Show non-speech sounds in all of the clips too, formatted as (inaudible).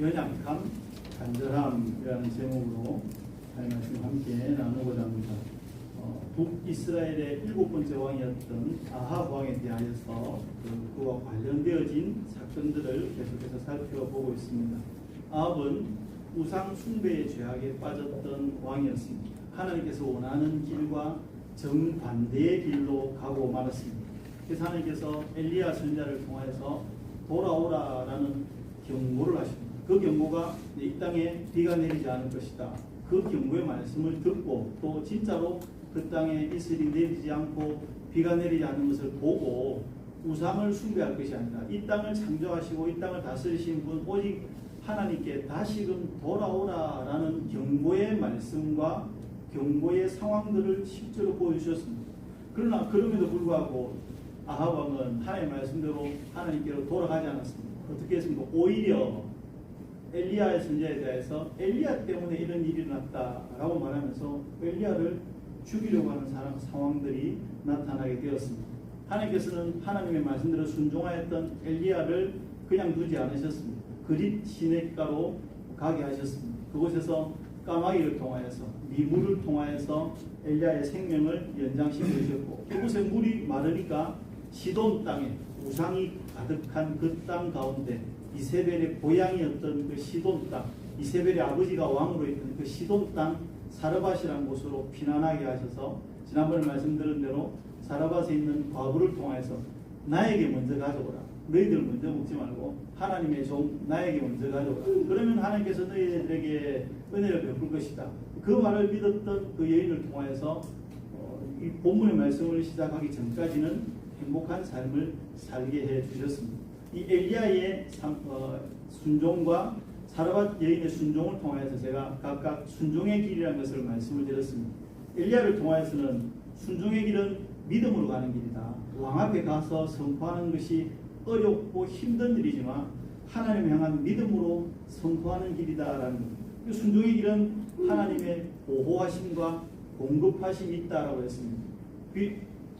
연약함, 간절함이라는 제목으로 하나님 말씀 함께 나누고자 합니다. 어, 북이스라엘의 일곱 번째 왕이었던 아합 왕에 대하여서 그, 그와 관련되어진 사건들을 계속해서 살펴보고 있습니다. 아합은 우상 숭배의 죄악에 빠졌던 왕이었습니다. 하나님께서 원하는 길과 정반대의 길로 가고 말았습니다. 그래서 하나님께서 엘리야 선자를 통하여서 돌아오라라는 경고를 하십니다. 그 경고가 이 땅에 비가 내리지 않을 것이다. 그 경고의 말씀을 듣고 또 진짜로 그 땅에 이슬이 내리지 않고 비가 내리지 않는 것을 보고 우상을 숭배할 것이 아니라 이 땅을 창조하시고 이 땅을 다스리신 분 오직 하나님께 다시금 돌아오라라는 경고의 말씀과 경고의 상황들을 실제로 보여주셨습니다. 그러나 그럼에도 불구하고 아합 왕은 하나님의 말씀대로 하나님께로 돌아가지 않았습니다. 어떻게 했습니까? 오히려 엘리야의 선자에 대해서 엘리야 때문에 이런 일이 났다라고 말하면서 엘리야를 죽이려고 하는 사람, 상황들이 나타나게 되었습니다. 하나님께서는 하나님의 말씀대로 순종하였던 엘리야를 그냥 두지 않으셨습니다. 그릿 시냇가로 가게 하셨습니다. 그곳에서 까마귀를 통하여서 미물을 통하여서 엘리야의 생명을 연장시키셨고 그곳에 물이 마르니까 시돈 땅에 우상이 가득한 그 땅 가운데 이세벨의 고향이었던 그 시돈 땅 이세벨의 아버지가 왕으로 있던 그 시돈 땅 사르밧이라는 곳으로 피난하게 하셔서 지난번에 말씀드린 대로 사르밧에 있는 과부를 통해서 나에게 먼저 가져오라. 너희들 먼저 먹지 말고 하나님의 종 나에게 먼저 가져오라. 그러면 하나님께서 너희들에게 은혜를 베풀 것이다. 그 말을 믿었던 그 여인을 통하여서 어, 이 본문의 말씀을 시작하기 전까지는 행복한 삶을 살게 해 주셨습니다. 이 엘리야의 상- 어, 순종과 사르밧 여인의 순종을 통하여서 제가 각각 순종의 길이라는 것을 말씀을 드렸습니다. 엘리야를 통하여서는 순종의 길은 믿음으로 가는 길이다. 왕 앞에 가서 선포하는 것이 어렵고 힘든 일이지만 하나님 향한 믿음으로 선포하는 길이다라는 것. 그 순종의 길은 하나님의 보호하심과 공급하심이 있다라고 했습니다.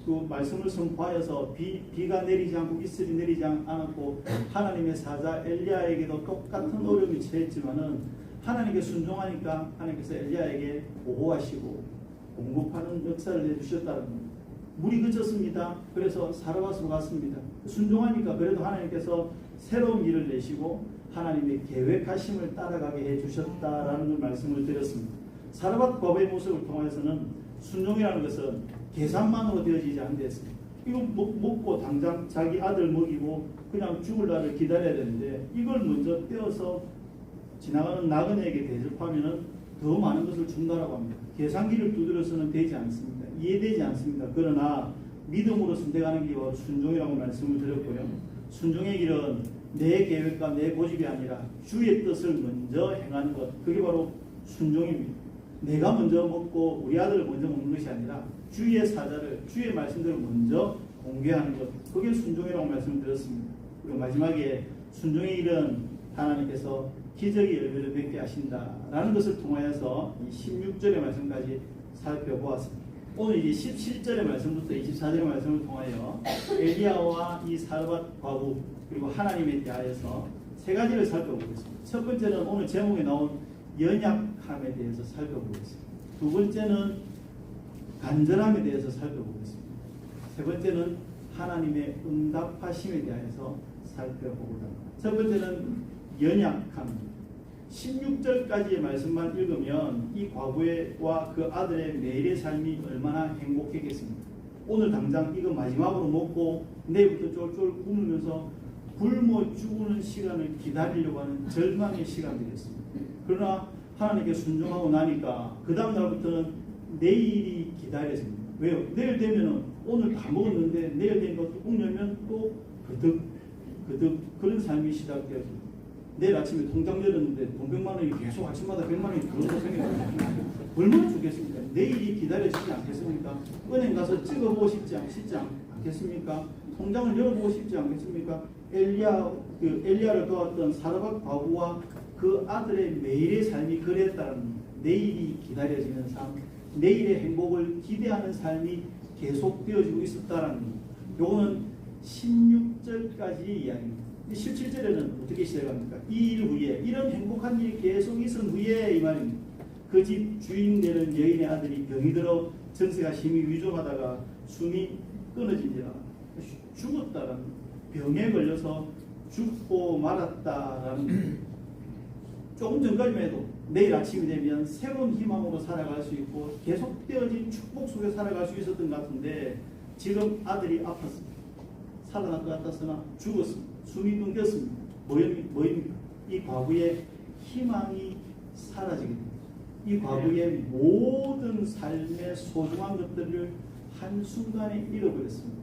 그, 그 말씀을 선포하여서 비, 비가 내리지 않고 이슬이 내리지 않고 하나님의 사자 엘리야에게도 똑같은 어려움이 처했지만은 하나님께 순종하니까 하나님께서 엘리야에게 보호하시고 공급하는 역사를 해주셨다는 겁니다. 물이 그쳤습니다. 그래서 사르밧으로 갔습니다. 순종하니까 그래도 하나님께서 새로운 길을 내시고 하나님의 계획하심을 따라가게 해주셨다라는 걸 말씀을 드렸습니다. 사르밧 법의 모습을 통해서는 순종이라는 것은 계산만으로 되어지지 않겠습니다. 이거 먹, 먹고 당장 자기 아들 먹이고 그냥 죽을 날을 기다려야 되는데 이걸 먼저 떼어서 지나가는 나그네에게 대접하면은 더 많은 것을 준다라고 합니다. 계산기를 두드려서는 되지 않습니다. 이해되지 않습니다. 그러나 믿음으로 선택하는 길이 바로 순종이라고 말씀을 드렸고요. 순종의 길은 내 계획과 내 고집이 아니라 주의 뜻을 먼저 행하는 것. 그게 바로 순종입니다. 내가 먼저 먹고 우리 아들을 먼저 먹는 것이 아니라 주의 사자를 주의 말씀대로 먼저 공개하는 것. 그게 순종이라고 말씀을 드렸습니다. 그리고 마지막에 순종의 길은 하나님께서 기적의 열매를 맺게 하신다라는 것을 통하여서 이 16절의 말씀까지 살펴보았습니다. 오늘 이제 17절의 말씀부터 24절의 말씀을 통하여 엘리야와 이 사르밧 과부 그리고 하나님에 대하여서 세 가지를 살펴보겠습니다. 첫 번째는 오늘 제목에 나온 연약함에 대해서 살펴보겠습니다. 두 번째는 간절함에 대해서 살펴보겠습니다. 세 번째는 하나님의 응답하심에 대해서 살펴보고자 합니다. 첫 번째는 연약함입니다. 16절까지의 말씀만 읽으면 이 과부와 그 아들의 매일의 삶이 얼마나 행복했겠습니까? 오늘 당장 이거 마지막으로 먹고 내일부터 쫄쫄 굶으면서 굶어 죽는 시간을 기다리려고 하는 절망의 시간이 됐습니다. 그러나 하나님께 순종하고 나니까 그 다음 날부터는 내일이 기다려집니다. 왜요? 내일 되면은 오늘 다 먹었는데 내일 되니까 뚜껑 열면 또 그득 그득 그런 삶이 시작되어집니다. 내일 아침에 통장 열었는데 돈 100만 원이 계속 아침마다 100만 원이 들어서 생겨요. 얼마나 좋겠습니까? 내일이 기다려지지 않겠습니까? 은행 가서 찍어보고 싶지, 않겠습니까? 통장을 열어보고 싶지 않겠습니까? 엘리야, 그 엘리야를 도왔던 사르밧 과부와 그 아들의 매일의 삶이 그랬다는 내일이 기다려지는 삶, 내일의 행복을 기대하는 삶이 계속되어지고 있었다는 것. 요거는 16절까지의 이야기입니다. 17절에는 어떻게 시작합니까? 이 일 후에 이런 행복한 일이 계속 있은 후에 이 말입니다. 그 집 주인 되는 여인의 아들이 병이 들어 전세가 심히 위중하다가 숨이 끊어진지라 죽었다라는 병에 걸려서 죽고 말았다라는 조금 전까지만 해도 내일 아침이 되면 새로운 희망으로 살아갈 수 있고 계속되어진 축복 속에 살아갈 수 있었던 것 같은데 지금 아들이 아팠습니다. 살아날 것 같았으나 죽었습니다. 숨이 끊겼습니다. 뭐입니까? 이 과거의 희망이 사라지게 됩니다. 이 과거의 모든 삶의 소중한 것들을 한순간에 잃어버렸습니다.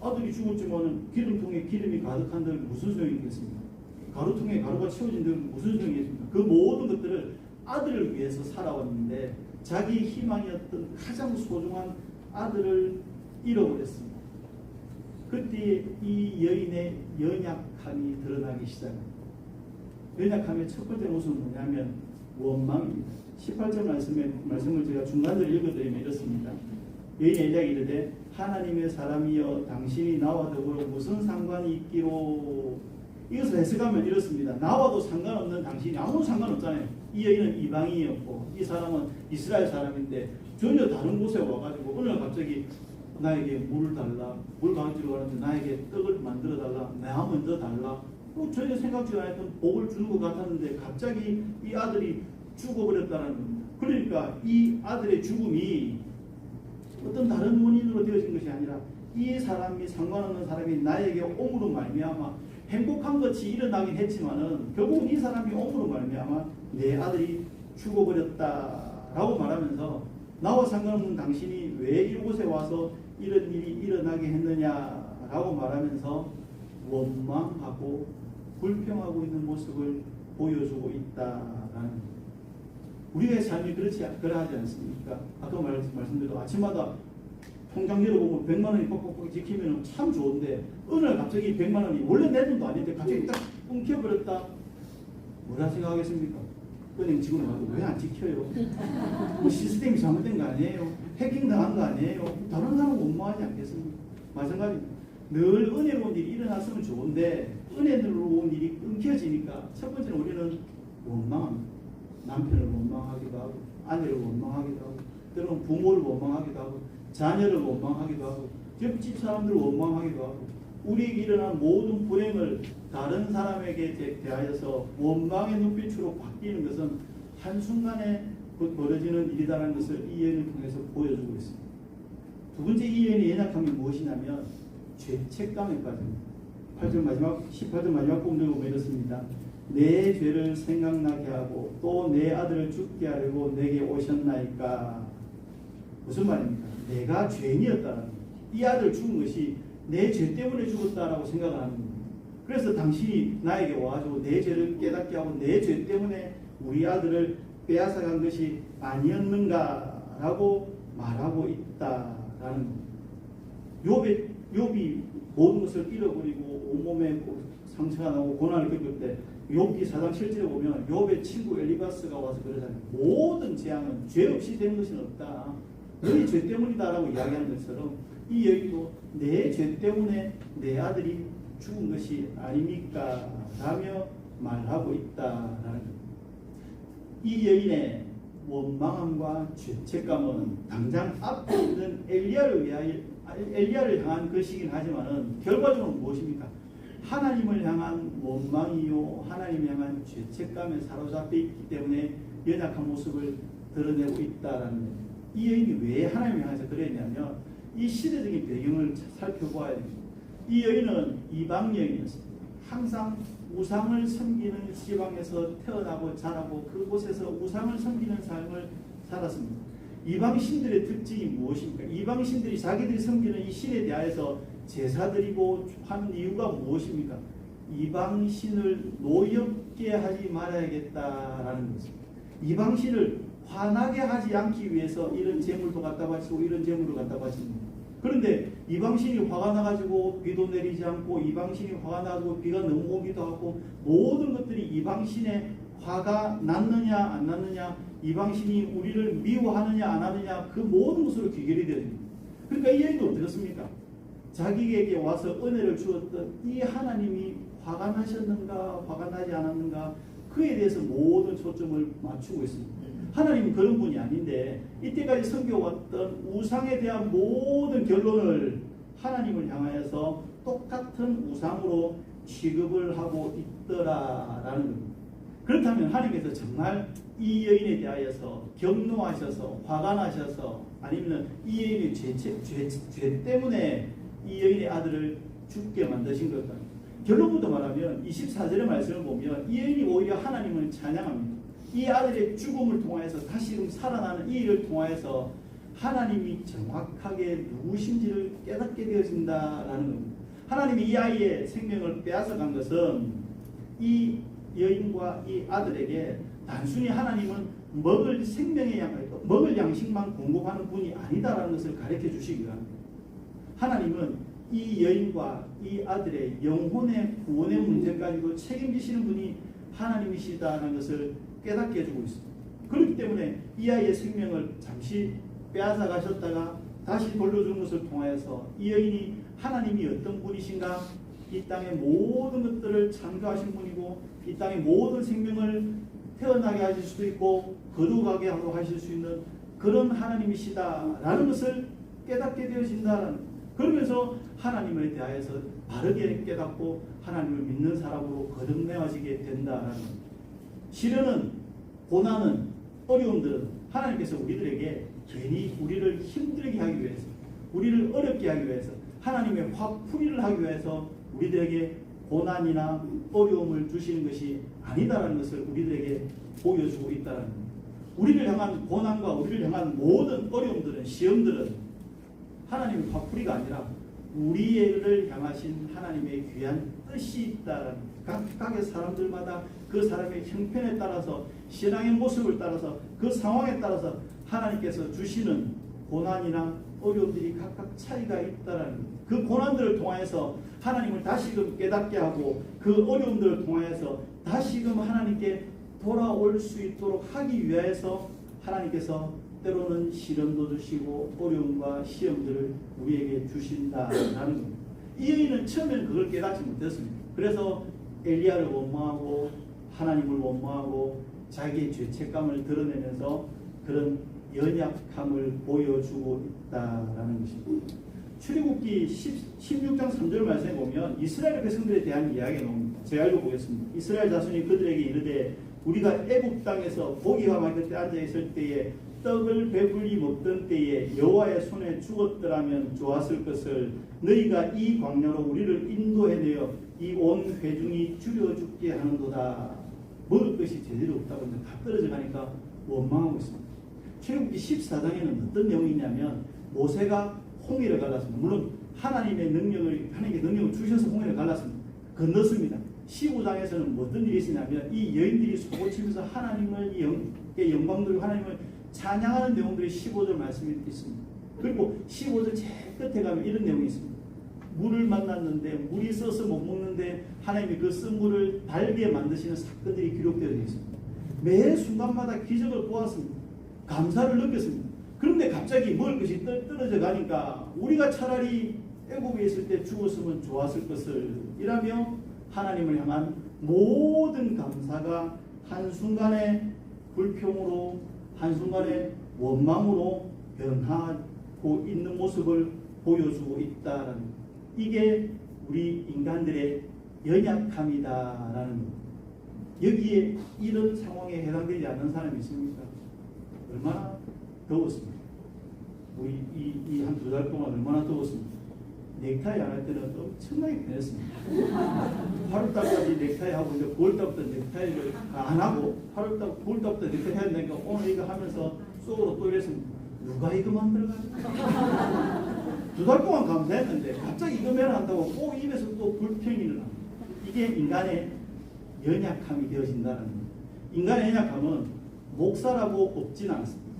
아들이 죽었지만 기름통에 기름이 가득한 들 무슨 소용이 있겠습니까? 가루 통에 가루가 채워진들 무슨 소용이 있겠습니까? 그 모든 것들을 아들을 위해서 살아왔는데 자기 희망이었던 가장 소중한 아들을 잃어버렸습니다. 그때 이 여인의 연약함이 드러나기 시작합니다. 연약함의 첫 번째 모습은 뭐냐면 원망입니다. 18절 말씀에, 말씀을 제가 중간을 읽어드리면 이렇습니다. 여인의 엘리야가 이르되 하나님의 사람이여 당신이 나와 더불어 무슨 상관이 있기로 이것을 해석하면 이렇습니다. 나와도 상관없는 당신이 아무 상관없잖아요. 이 여인은 이방인이었고 이 사람은 이스라엘 사람인데 전혀 다른 곳에 와가지고 날 갑자기 나에게 물을 달라 물 가지러 가는데 나에게 떡을 만들어 달라 내가 먼저 달라 뭐 전혀 생각지도 않았던 복을 주는 것 같았는데 갑자기 이 아들이 죽어버렸다는 겁니다. 그러니까 이 아들의 죽음이 어떤 다른 원인으로 되어진 것이 아니라 이 사람이 상관없는 사람이 나에게 옴으로 말미암아 행복한 것이 일어나긴 했지만은 결국은 이 사람이 옴으로 말미암아 내 아들이 죽어버렸다라고 말하면서 나와 상관없는 당신이 왜 이곳에 와서 이런 일이 일어나게 했느냐라고 말하면서 원망하고 불평하고 있는 모습을 보여주고 있다라는. 우리의 삶이 그렇지 그러하지 않습니까? 아까 말, 말씀드린 아침마다 통장 열어보면 100만 원이 뻑뻑뻑 지키면 참 좋은데 어느 날 갑자기 100만 원이 원래 내 돈도 아닌데 갑자기 딱 끊겨버렸다. 뭐라 생각하겠습니까? 은행 직원 와도 왜안 지켜요? 뭐 시스템이 잘못된 거 아니에요? 해킹 당한 거 아니에요? 다른 사람은 원망하지 않겠습니까? 마찬가지입니다. 늘 은혜로운 일이 일어났으면 좋은데 은혜로운 일이 끊겨지니까 첫 번째는 우리는 원망합니다. 남편을 원망하기도 하고 아내를 원망하기도 하고 때로는 부모를 원망하기도 하고 자녀를 원망하기도 하고 옆집 사람들을 원망하기도 하고 우리에게 일어난 모든 불행을 다른 사람에게 대- 대하여서 원망의 눈빛으로 바뀌는 것은 한순간에 곧 벌어지는 일이라는 것을 이 예를 통해서 보여주고 있습니다. 두 번째 이 예의 연약함이 무엇이냐면 죄책감에 빠집니다. 8절 마지막 18절 마지막 부분을 보면 이렇습니다. 내 죄를 생각나게 하고 또 내 아들을 죽게 하려고 내게 오셨나이까 무슨 말입니까? 내가 죄인이었다는. 이 아들 죽은 것이 내 죄 때문에 죽었다라고 생각을 하는 겁니다. 그래서 당신이 나에게 와가지고 내 죄를 깨닫게 하고 내 죄 때문에 우리 아들을 빼앗아간 것이 아니었는가라고 말하고 있다라는 겁니다. 욥이, 욥이 모든 것을 잃어버리고 온몸에 상처가 나고 고난을 겪을 때 욥기 4장 7절에 보면 욥의 친구 엘리바스가 와서 그러잖아요. 모든 재앙은 죄 없이 되는 것은 없다. 너희 죄 때문이다라고 이야기하는 것처럼 이 여인도 내 죄 때문에 내 아들이 죽은 것이 아닙니까? 라며 말하고 있다라는. 이 여인의 원망함과 죄책감은 당장 앞에 있는 엘리야를 위하여 엘리야를 향한 것이긴 하지만은 결과적으로 무엇입니까? 하나님을 향한 원망이요 하나님을 향한 죄책감에 사로잡혀 있기 때문에 연약한 모습을 드러내고 있다라는. 이 여인이 왜 하나님을 향해서 그랬냐면 이 시대적인 배경을 살펴보아야 됩니다. 이 여인은 이방 여인이었습니다. 항상 우상을 섬기는 지방에서 태어나고 자라고 그곳에서 우상을 섬기는 삶을 살았습니다. 이방 신들의 특징이 무엇입니까? 이방 신들이 자기들이 섬기는 이 신에 대하여서 제사 드리고 하는 이유가 무엇입니까? 이방 신을 노엽게 하지 말아야겠다라는 것입니다. 이방 신을 화나게 하지 않기 위해서 이런 재물도 갖다 바치고 이런 재물을 갖다 바칩니다. 그런데 이방신이 화가 나가지고 비도 내리지 않고 이방신이 화가 나고 비가 너무 오기도 하고 모든 것들이 이방신의 화가 났느냐 안 났느냐 이방신이 우리를 미워하느냐 안 하느냐 그 모든 것으로 귀결이 되어집니다. 그러니까 이 여인도 어떻습니까? 자기에게 와서 은혜를 주었던 이 하나님이 화가 나셨는가 화가 나지 않았는가 그에 대해서 모든 초점을 맞추고 있습니다. 하나님은 그런 분이 아닌데 이때까지 섬겨왔던 우상에 대한 모든 결론을 하나님을 향하여서 똑같은 우상으로 취급을 하고 있더라라는 겁니다. 그렇다면 하나님께서 정말 이 여인에 대하여서 경노하셔서 화가 나셔서 아니면 이 여인의 죄, 죄, 죄, 죄 때문에 이 여인의 아들을 죽게 만드신 걸까? 결론부터 말하면 24절의 말씀을 보면 이 여인이 오히려 하나님을 찬양합니다. 이 아들의 죽음을 통하여서 다시금 살아나는 이 일을 통하여서 하나님이 정확하게 누구신지를 깨닫게 되어진다라는 겁니다. 하나님이 이 아이의 생명을 빼앗아간 것은 이 여인과 이 아들에게 단순히 하나님은 먹을 생명의 양, 먹을 양식만 공급하는 분이 아니다라는 것을 가르쳐 주시기 바랍니다. 하나님은 이 여인과 이 아들의 영혼의 구원의 문제 가지고 책임지시는 분이 하나님이시다는 것을 깨닫게 해주고 있습니다. 그렇기 때문에 이 아이의 생명을 잠시 빼앗아 가셨다가 다시 돌려준 것을 통하여서 이 여인이 하나님이 어떤 분이신가 이 땅의 모든 것들을 창조하신 분이고 이 땅의 모든 생명을 태어나게 하실 수도 있고 거룩하게 하고 하실 수 있는 그런 하나님이시다라는 것을 깨닫게 되어진다라는 그러면서 하나님에 대하여서 바르게 깨닫고 하나님을 믿는 사람으로 거듭내어지게 된다라는. 시련은 고난은 어려움들은 하나님께서 우리들에게 괜히 우리를 힘들게 하기 위해서 우리를 어렵게 하기 위해서 하나님의 화풀이를 하기 위해서 우리들에게 고난이나 어려움을 주시는 것이 아니다라는 것을 우리들에게 보여주고 있다는 겁니다. 우리를 향한 고난과 우리를 향한 모든 어려움들은 시험들은 하나님의 화풀이가 아니라 우리를 향하신 하나님의 귀한 뜻이 있다는 각각의 사람들마다 그 사람의 형편에 따라서 신앙의 모습을 따라서 그 상황에 따라서 하나님께서 주시는 고난이나 어려움들이 각각 차이가 있다라는 그 고난들을 통하여서 하나님을 다시금 깨닫게 하고 그 어려움들을 통하여서 다시금 하나님께 돌아올 수 있도록 하기 위해서 하나님께서 때로는 시련도 주시고 어려움과 시험들을 우리에게 주신다라는 겁니다. 이 여인은 처음에는 그걸 깨닫지 못했습니다. 그래서 엘리야를 원망하고 하나님을 원망하고 자기의 죄책감을 드러내면서 그런 연약함을 보여주고 있다라는 것입니다. 출애굽기 16장 3절 말씀에 보면 이스라엘 백성들에 대한 이야기가 나옵니다. 제가 읽어보겠습니다. 이스라엘 자손이 그들에게 이르되 우리가 애굽 땅에서 고기와 말 그때 앉아 있을 때에 떡을 배불리 먹던 때에 여호와의 손에 죽었더라면 좋았을 것을 너희가 이 광야로 우리를 인도해내어 이 온 회중이 줄여 죽게 하는도다. 먹을 것이 제대로 없다고 이제 다 떨어져 가니까 원망하고 있습니다. 출애굽기 14장에는 어떤 내용이 있냐면 모세가 홍해를 갈랐습니다. 물론 하나님의 능력을 하나님께 능력을 주셔서 홍해를 갈랐습니다. 건넜습니다. 15장에서는 어떤 일이 있었냐면 이 여인들이 소고치면서 하나님을 영, 영광 돌리고 하나님을 찬양하는 내용들이 15절 말씀이 있습니다. 그리고 15절 제일 끝에 가면 이런 내용이 있습니다. 물을 만났는데 물이 써서 못 먹는데 하나님이 그 쓴 물을 달게 만드시는 사건들이 기록되어 있습니다. 매 순간마다 기적을 보았습니다. 감사를 느꼈습니다. 그런데 갑자기 먹을 것이 떨어져 가니까 우리가 차라리 애굽에 있을 때 죽었으면 좋았을 것을 이라며 하나님을 향한 모든 감사가 한순간에 불평으로 한순간에 원망으로 변하고 있는 모습을 보여주고 있다는 이게 우리 인간들의 연약함이다라는 것. 여기에 이런 상황에 해당되지 않는 사람이 있습니까? 얼마나 더웠습니까? 우리 이 한 두 달 동안 얼마나 더웠습니까? 넥타이 안 할 때는 엄청나게 편했습니다. 8월달까지 (laughs) 넥타이 하고 이제 9월달부터 넥타이를 안 하고 8월달, 9월달부터 넥타이 해야 되니까 오늘 이거 하면서 속으로 또 이랬습니다. 누가 이거 만들어가지고 두 달 동안 감사했는데 갑자기 이거 매를 한다고 꼭 입에서 또 불평이 일어나. 이게 인간의 연약함이 되어진다는 겁니다. 인간의 연약함은 목사라고 없진 않습니다.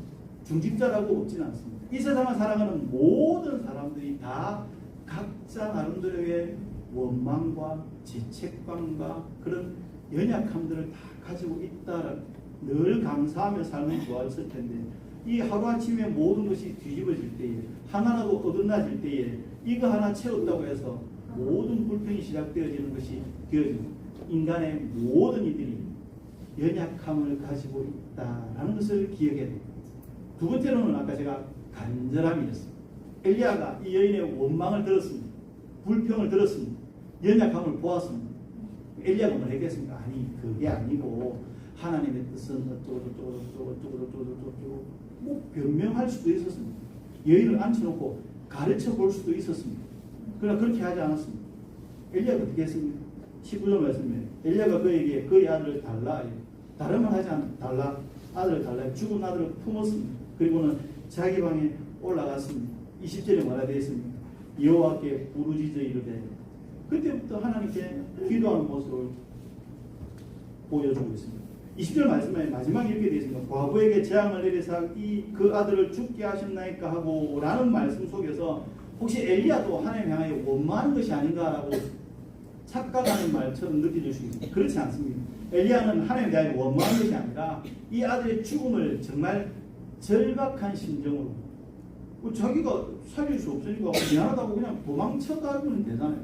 중직자라고 없진 않습니다. 이 세상을 살아가는 모든 사람들이 다 각자 나름대로의 원망과 죄책감과 그런 연약함들을 다 가지고 있다는 늘 감사하며 살면 좋았을 텐데 이 하루아침에 모든 것이 뒤집어질 때에 하나라도 어긋나질 때에 이거 하나 채웠다고 해서 모든 불평이 시작되어지는 것이 되어집니다. 인간의 모든 이들이 연약함을 가지고 있다라는 것을 기억해야 됩니다. 두 번째로는 아까 제가 간절함이었습니다. 엘리야가 이 여인의 원망을 들었습니다. 불평을 들었습니다. 연약함을 보았습니다. 엘리야가 뭘 했겠습니까? 아니 그게 아니고 하나님의 뜻은 어쩌고 저쩌고 저쩌고 저쩌고 저쩌고 뭐 변명할 수도 있었습니다. 여인을 앉혀놓고 가르쳐 볼 수도 있었습니다. 그러나 그렇게 하지 않았습니다. 엘리야가 어떻게 했습니까? 19절 말씀에 엘리야가 그에게 그의 아들을 달라 다름을 하지 않 달라 아들을 달라 죽은 아들을 품었습니다. 그리고는 자기 방에 올라갔습니다. 20절에 뭐라 되어 있습니까? 여호와께 부르짖어 이르되 그때부터 하나님께 기도하는 모습을 보여주고 있습니다. 20절 말씀에 마지막에 이렇게 되어 있습니다. 과부에게 재앙을 내리사 이 그 아들을 죽게 하셨나이까 하고 라는 말씀 속에서 혹시 엘리야도 하나님 향하여 원망하는 것이 아닌가라고 착각하는 말처럼 느껴질 수 있습니다. 그렇지 않습니다. 엘리야는 하나님 대하여 원망하는 것이 아니라 이 아들의 죽음을 정말 절박한 심정으로 뭐 자기가 살릴 수 없으니까 미안하다고 그냥 도망쳐가면 되잖아요.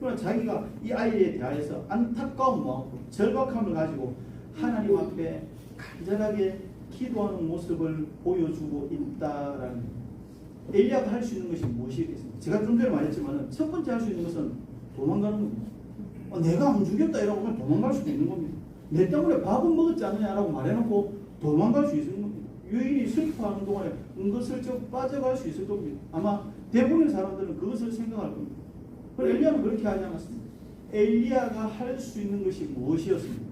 그러나 자기가 이 아이에 대하여서 안타까운 마음, 절박함을 가지고 하나님 앞에 간절하게 기도하는 모습을 보여주고 있다라는 엘리야가 할 수 있는 것이 무엇이겠습니까? 제가 좀 전에 말했지만 첫 번째 할 수 있는 것은 도망가는 겁니다. 어, 내가 안 죽였다 이러고 그냥 도망갈 수도 있는 겁니다. 내 때문에 밥은 먹었지 않느냐라고 말해놓고 도망갈 수 있는 겁니다. 유인이 슬퍼하는 동안에 은근슬쩍 빠져갈 수 있을 겁니다. 아마 대부분의 사람들은 그것을 생각할 겁니다. 그런데 엘리야는 그렇게 하지 않았습니다. 엘리야가 할 수 있는 것이 무엇이었습니까?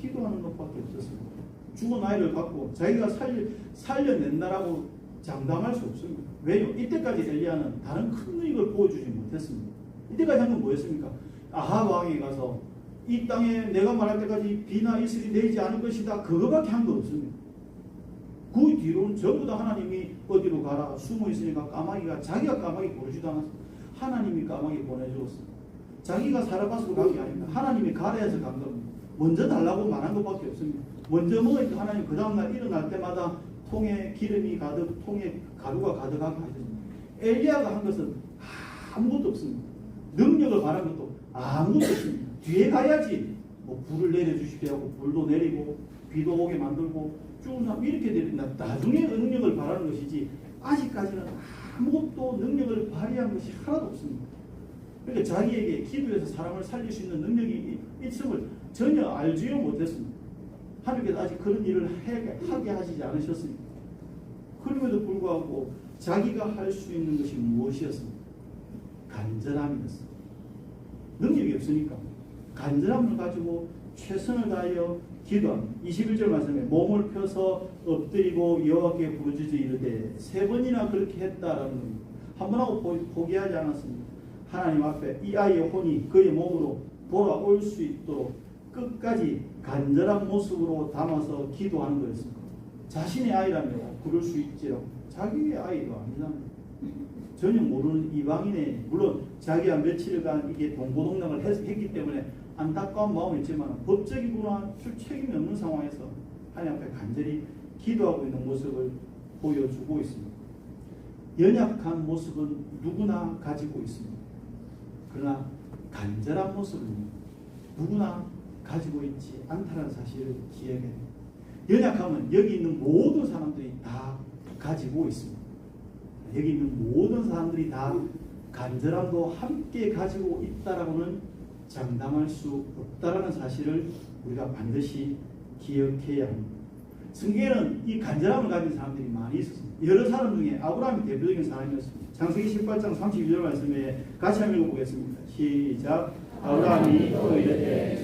기도하는 것밖에 없었습니다. 죽은 아이를 갖고 자기가 살, 살려낸다라고 장담할 수 없습니다. 왜요? 이때까지 엘리야는 다른 큰 이익을 보여주지 못했습니다. 이때까지 한 건 뭐였습니까? 아하 왕에 가서 이 땅에 내가 말할 때까지 비나 이슬이 내리지 않을 것이다. 그거밖에 한 거 없습니다. 그 뒤로는 전부 다 하나님이 어디로 가라 숨어 있으니까 까마귀가 자기가 까마귀 보내지도 않았습니다. 하나님이 까마귀 보내주었습니다. 자기가 사라바스로 간게 아닙니다. 하나님이 가래에서 간 겁니다. 먼저 달라고 말한 것밖에 없습니다. 먼저 먹으니까 하나님 그 다음날 일어날 때마다 통에 기름이 가득, 통에 가루가 가득하게 하셨습니다. 엘리야가 한 것은 아무것도 없습니다. 능력을 바란 것도 아무것도 없습니다. 뒤에 가야지 뭐 불을 내려주시게 하고 불도 내리고 비도 오게 만들고 쭉 이렇게 되는 나중에 능력을 바라는 것이지 아직까지는 아무것도 능력을 발휘한 것이 하나도 없습니다. 그러니까 자기에게 기도해서 사람을 살릴 수 있는 능력이 있음을 전혀 알지요 못했습니다. 하나님께서 아직 그런 일을 하게 하시지 않으셨습니다. 그럼에도 불구하고 자기가 할 수 있는 것이 무엇이었습니까? 간절함이었습니다. 능력이 없으니까 간절함을 가지고 최선을 다하여 기도합니다. 21절 말씀에 몸을 펴서 엎드리고 여호와께 부르짖어 이르되 세 번이나 그렇게 했다라는 겁니다. 한 번하고 포기하지 않았습니다. 하나님 앞에 이 아이의 혼이 그의 몸으로 돌아올 수 있도록 끝까지 간절한 모습으로 담아서 기도하는 거였습니다. 자신의 아이라면 그럴 수 있지라고 자기의 아이도 아니잖아요. 전혀 모르는 이방인의 물론 자기가 며칠간 이게 동고동락을 했기 때문에 안타까운 마음이 있지만 법적이구나 줄 책임이 없는 상황에서 하나님 앞에 간절히 기도하고 있는 모습을 보여주고 있습니다. 연약한 모습은 누구나 가지고 있습니다. 그러나 간절한 모습은 누구나 가지고 있지 않다는 사실을 기억해야 됩니다. 연약함은 여기 있는 모든 사람들이 다 가지고 있습니다. 여기 있는 모든 사람들이 다 간절함도 함께 가지고 있다라고는 장담할 수 없다라는 사실을 우리가 반드시 기억해야 합니다. 성경에는 이 간절함을 가진 사람들이 많이 있었습니다. 여러 사람 중에 아브라함이 대표적인 사람이었습니다. 창세기 18장 32절 말씀에 같이 한번 읽어보겠습니다. 시작. 아브라함이 또 이르되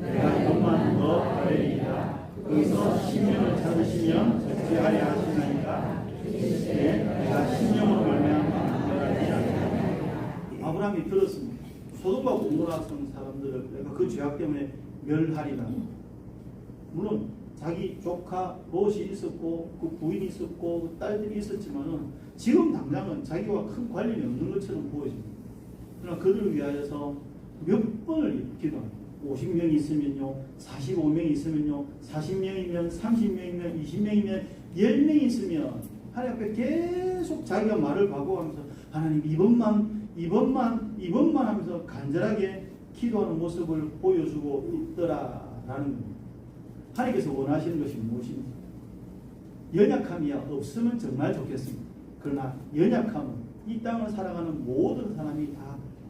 내가 이것만 더 바르리이다. 거기서 심령을 찾으시면 적재하려 하시나이까 이르되 내가 심령으로 말미암아 너를 하리라. 아브라함이 들었습니다. 소돔과 고모라 성 사람들을 내가 그 죄악 때문에 멸하리라. 물론 자기 조카 롯이 있었고 그 부인이 있었고 그 딸들이 있었지만은 지금 당장은 자기와 큰 관련이 없는 것처럼 보여집니다. 그러나 그들을 위하여서 몇 번을 기도합니다. 50명이 있으면요, 45명이 있으면요, 40명이면, 30명이면, 20명이면, 10명이 있으면 하나님 앞에 계속 자기가 말을 바꿔가면서 하나님 이번만 이번만 이번만 하면서 간절하게 기도하는 모습을 보여주고 있더라라는. 하나님께서 원하시는 것이 무엇입니까? 연약함이 없으면 정말 좋겠습니다. 그러나 연약함은 이 땅을 살아가는 모든 사람이 다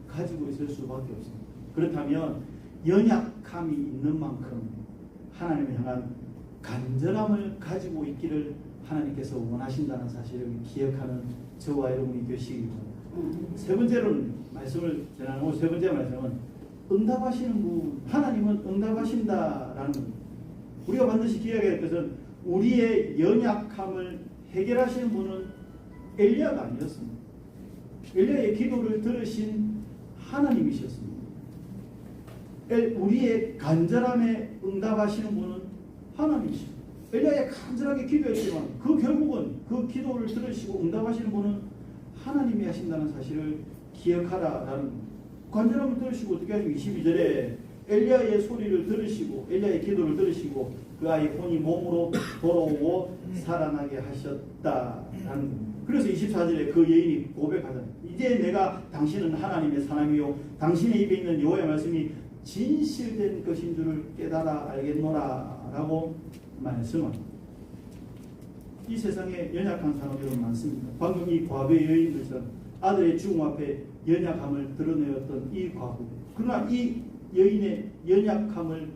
가지고 있을 수밖에 없습니다. 그렇다면 연약함이 있는 만큼 하나님을 향한 간절함을 가지고 있기를 하나님께서 원하신다는 사실을 기억하는 저와 여러분이 되시기 바랍니다. 세 번째로는 말씀을 전하고 세 번째 말씀은 응답하시는 분 하나님은 응답하신다라는. 우리가 반드시 기억해야 할 것은 우리의 연약함을 해결하시는 분은 엘리야가 아니었습니다. 엘리야의 기도를 들으신 하나님이셨습니다. 엘- 우리의 간절함에 응답하시는 분은 하나님이십니다. 엘리야가 간절하게 기도했지만 그 결국은 그 기도를 들으시고 응답하시는 분은 하나님이 하신다는 사실을 기억하라라는 간절함을 들으시고 어떻게 하시고 22절에 엘리야의 소리를 들으시고 엘리야의 기도를 들으시고 그 아이 혼이 몸으로 돌아오고 살아나게 하셨다라는 겁니다. 그래서 24절에 그 여인이 고백하잖아요. 이제 내가 당신은 하나님의 사람이요 당신의 입에 있는 여호와의 말씀이 진실된 것인 줄을 깨달아 알겠노라라고 말씀합니다. 이 세상에 연약한 사람들은 많습니다. 방금 이 과부의 여인들처럼 아들의 죽음 앞에 연약함을 드러내었던 이 과부. 그러나 이 여인의 연약함을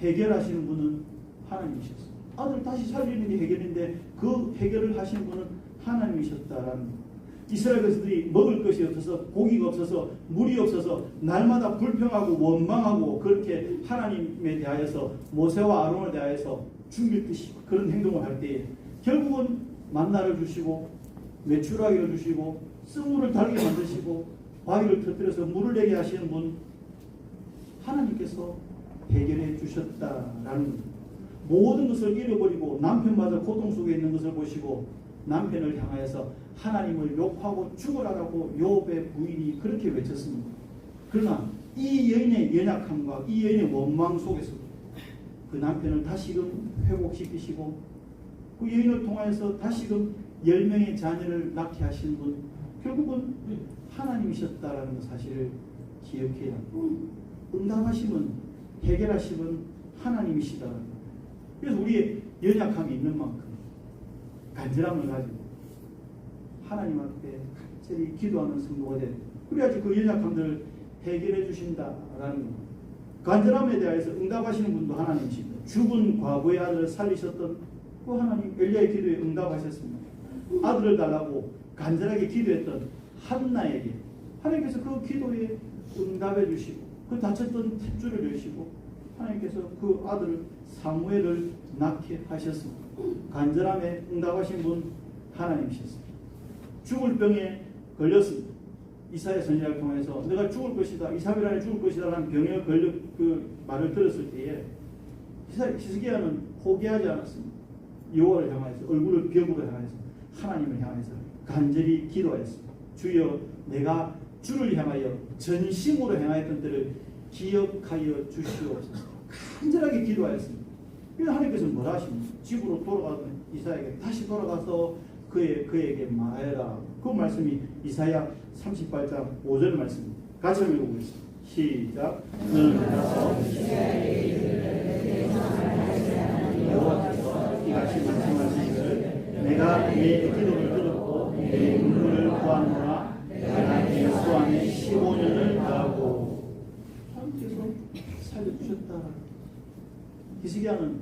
해결하시는 분은 하나님이셨어요. 아들 다시 살리는 게 해결인데 그 해결을 하시는 분은 하나님이셨다라는 거예요. 이스라엘 백성들이 먹을 것이 없어서 고기가 없어서 물이 없어서 날마다 불평하고 원망하고 그렇게 하나님에 대하여서 모세와 아론에 대하여서 죽일 듯이 그런 행동을 할 때에 결국은 만나를 주시고 매출하기를 주시고 쓴물을 달게 만드시고 바위를 터뜨려서 물을 내게 하시는 분 하나님께서 해결해 주셨다라는 겁니다. 모든 것을 잃어버리고 남편마저 고통 속에 있는 것을 보시고 남편을 향하여서 하나님을 욕하고 죽으라라고 요업의 부인이 그렇게 외쳤습니다. 그러나 이 여인의 연약함과 이 여인의 원망 속에서 그 남편을 다시금 회복시키시고 그 여인을 통하여서 다시금 열 명의 자녀를 낳게 하신 분 결국은 하나님이셨다라는 사실을 기억해야 합니다. 응답하심은 해결하심은 하나님이시다라는 것. 그래서 우리의 연약함이 있는 만큼 간절함을 가지고 하나님 앞에 간절히 기도하는 성도가 돼. 그래야지 그 연약함들을 해결해 주신다라는 겁니다. 간절함에 대해서 응답하시는 분도 하나님이십니다. 죽은 과부의 아들을 살리셨던 그 하나님 엘리야의 기도에 응답하셨습니다. 아들을 달라고 간절하게 기도했던 한나에게 하나님께서 그 기도에 응답해 주시고 그 다쳤던 탯줄을 여시고 하나님께서 그 아들을 사무엘을 낳게 하셨습니다. 간절함에 응답하신 분 하나님이셨습니다. 죽을 병에 걸렸습니다. 이사야 선지자를 통해서 내가 죽을 것이다. 이사벨 안에 죽을 것이다 라는 병에 걸려 그 말을 들었을 때에 히스기야는 포기하지 않았습니다. 여호와를 향하여서 얼굴을 벽으로 향해서 하나님을 향해서 간절히 기도하였습니다. 주여 내가 주를 향하여 전심으로 행하였던 때를 기억하여 주시옵소서. 간절하게 기도하였습니다. 그래서 하나님께서 뭐라 하십니까? 집으로 돌아가는 이사에게 다시 돌아가서 그의, 그에게 말하여라. 그 말씀이 이사야 38장 5절 말씀입니다. 같이 한번 읽어보겠습니다. 시작. 너는 여호와께서 이같이 말씀하시기를 내가 내 기도를 들었고 내 눈물을 보았노라 내가 내 수완에 15년을 다하고 하나님께서 살려주셨다. 히스기야는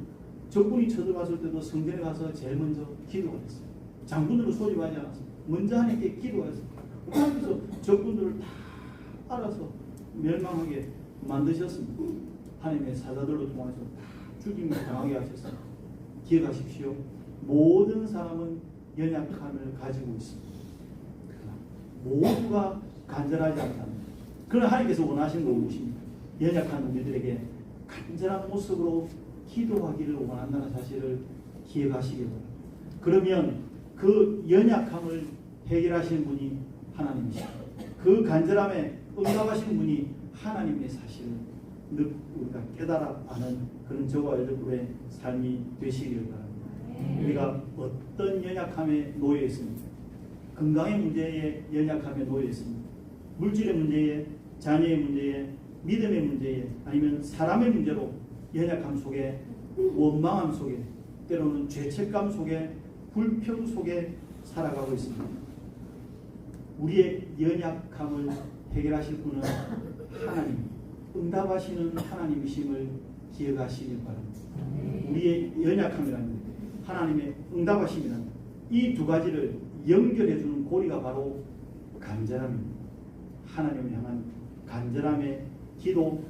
적군이 쳐들어왔을 때도 성전에 가서 제일 먼저 기도가 했어요. 장군으로 소집하지 않았어요. 먼저 하나님께 기도했어요. 하나님께서 적군들을 다 알아서 멸망하게 만드셨습니다. 하나님의 사자들로 통해서 다 죽임을 당하게 하셨습니다. 기억하십시오. 모든 사람은 연약함을 가지고 있습니다. 모두가 간절하지 않답니다. 그러나 하나님께서 원하시는 건 무엇입니까? 연약한 우리들에게 간절한 모습으로 기도하기를 원한다는 사실을 기억하시기 바랍니다. 그러면 그 연약함을 해결하시는 분이 하나님이십니다. 그 간절함에 응답하시는 분이 하나님의 사실을 늘 우리가 깨달아 아는 그런 저와 여러분의 삶이 되시기를 바랍니다. 우리가 어떤 연약함에 놓여 있습니까? 건강의 문제에 연약함에 놓여 있습니다. 물질의 문제에 자녀의 문제에 믿음의 문제에 아니면 사람의 문제로 연약함 속에 원망함 속에 때로는 죄책감 속에 불평 속에 살아가고 있습니다. 우리의 연약함을 해결하실 분은 하나님, 응답하시는 하나님이심을 기억하시길 바랍니다. 우리의 연약함이라는 하나님의 응답하심이라는 이 두 가지를 연결해 주는 고리가 바로 간절함입니다. 하나님을 향한 간절함의 기도,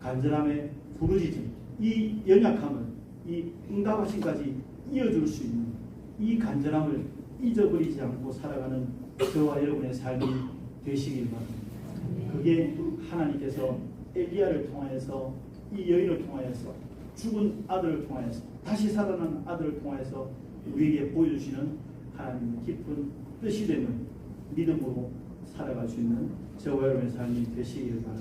간절함의 부르짖음, 이 연약함을 이 응답하심까지 이어줄 수 있는 이 간절함을 잊어버리지 않고 살아가는 저와 여러분의 삶이 되시길 바랍니다. 그게 하나님께서 엘리야를 통하여서 이 여인을 통하여서 죽은 아들을 통하여서 다시 살아난 아들을 통하여서 우리에게 보여주시는 하나님의 깊은 뜻이 되는 믿음으로 살아갈 수 있는 저와 여러분의 삶이 되시길 바랍니다.